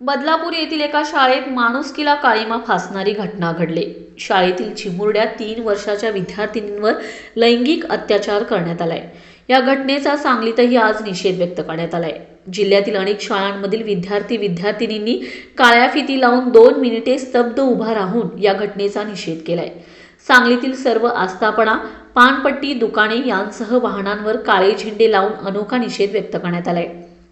बदलापूर येथील एका शाळेत माणुसकीला काळीमा फासणारी घटना घडली. शाळेतील चिमुरड्या तीन वर्षाच्या विद्यार्थिनींवर लैंगिक अत्याचार करण्यात आलाय. या घटनेचा सांगलीतही आज निषेध व्यक्त करण्यात आलाय. जिल्ह्यातील अनेक शाळांमधील विद्यार्थी विद्यार्थिनींनी काळ्या फिती लावून दोन मिनिटे स्तब्ध उभा राहून या घटनेचा निषेध केलाय. सांगलीतील सर्व आस्थापना पानपट्टी दुकाने यांसह वाहनांवर काळे झेंडे लावून अनोखा निषेध व्यक्त करण्यात आलाय.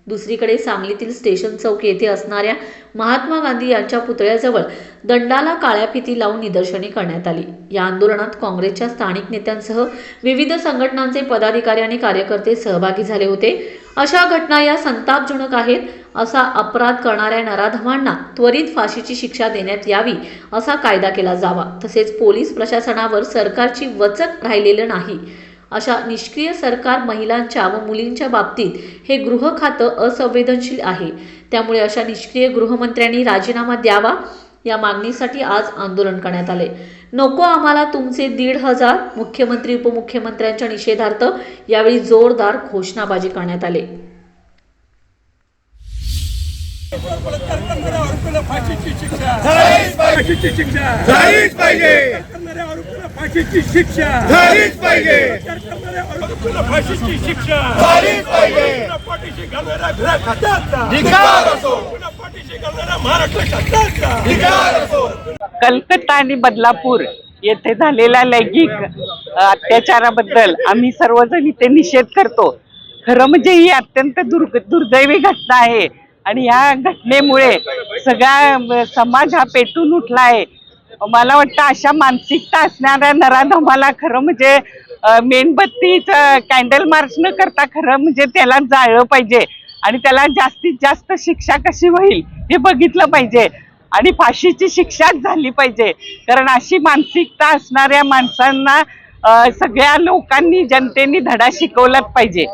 दुसरीकडे सांगलीतील स्टेशन चौक येथे असणाऱ्या महात्मा गांधी यांच्या पुतळ्याजवळ दंडाला काळ्या फिती लावून निदर्शने करण्यात आली. या आंदोलनात काँग्रेसच्या स्थानिक नेत्यांसह विविध संघटनांचे पदाधिकारी आणि कार्यकर्ते सहभागी झाले होते. अशा घटना या संतापजनक आहेत असा अपराध करणाऱ्या नराधमांना त्वरित फाशीची शिक्षा देण्यात यावी असा कायदा केला जावा. तसेच पोलीस प्रशासनावर सरकारची वचक राहिलेलं नाही. अशा निष्क्रिय सरकार महिलांच्या व मुलींच्या बाबतीत हे गृह खातं असंवेदनशील आहे. त्यामुळे अशा निष्क्रिय गृहमंत्र्यांनी राजीनामा द्यावा या मागणीसाठी आज आंदोलन करण्यात आले. नको आम्हाला तुमचे दीड हजार मुख्यमंत्री उपमुख्यमंत्र्यांच्या निषेधार्थ यावेळी जोरदार घोषणाबाजी करण्यात आले. फाशीची शिक्षा. फाशीची शिक्षा. झालीच पाहिजे. फाशीची शिक्षा. झालीच पाहिजे. पाठीशी असो. पाठीशी महाराष्ट्र कलकत्ता आणि बदलापूर येथे झालेल्या लैंगिक अत्याचाराबद्दल आम्ही सर्वजण इथे निषेध करतो. खरं म्हणजे ही अत्यंत दुर् दुर्दैवी घटना आहे. आणि ह्या घटनेमुळे सगळा समाज हा पेटून उठला आहे. मला वाटतं अशा मानसिकता असणाऱ्या नराधमाला खरं म्हणजे मेणबत्तीच मेणबत्तीचं कॅन्डल मार्च न करता खरं म्हणजे त्याला जाळलं पाहिजे. आणि त्याला जास्तीत जास्त शिक्षा कशी होईल हे बघितलं पाहिजे. आणि फाशीची शिक्षाच झाली पाहिजे. कारण अशी मानसिकता असणाऱ्या माणसांना सगळ्या लोकांनी जनतेने धडा शिकवलाच पाहिजे.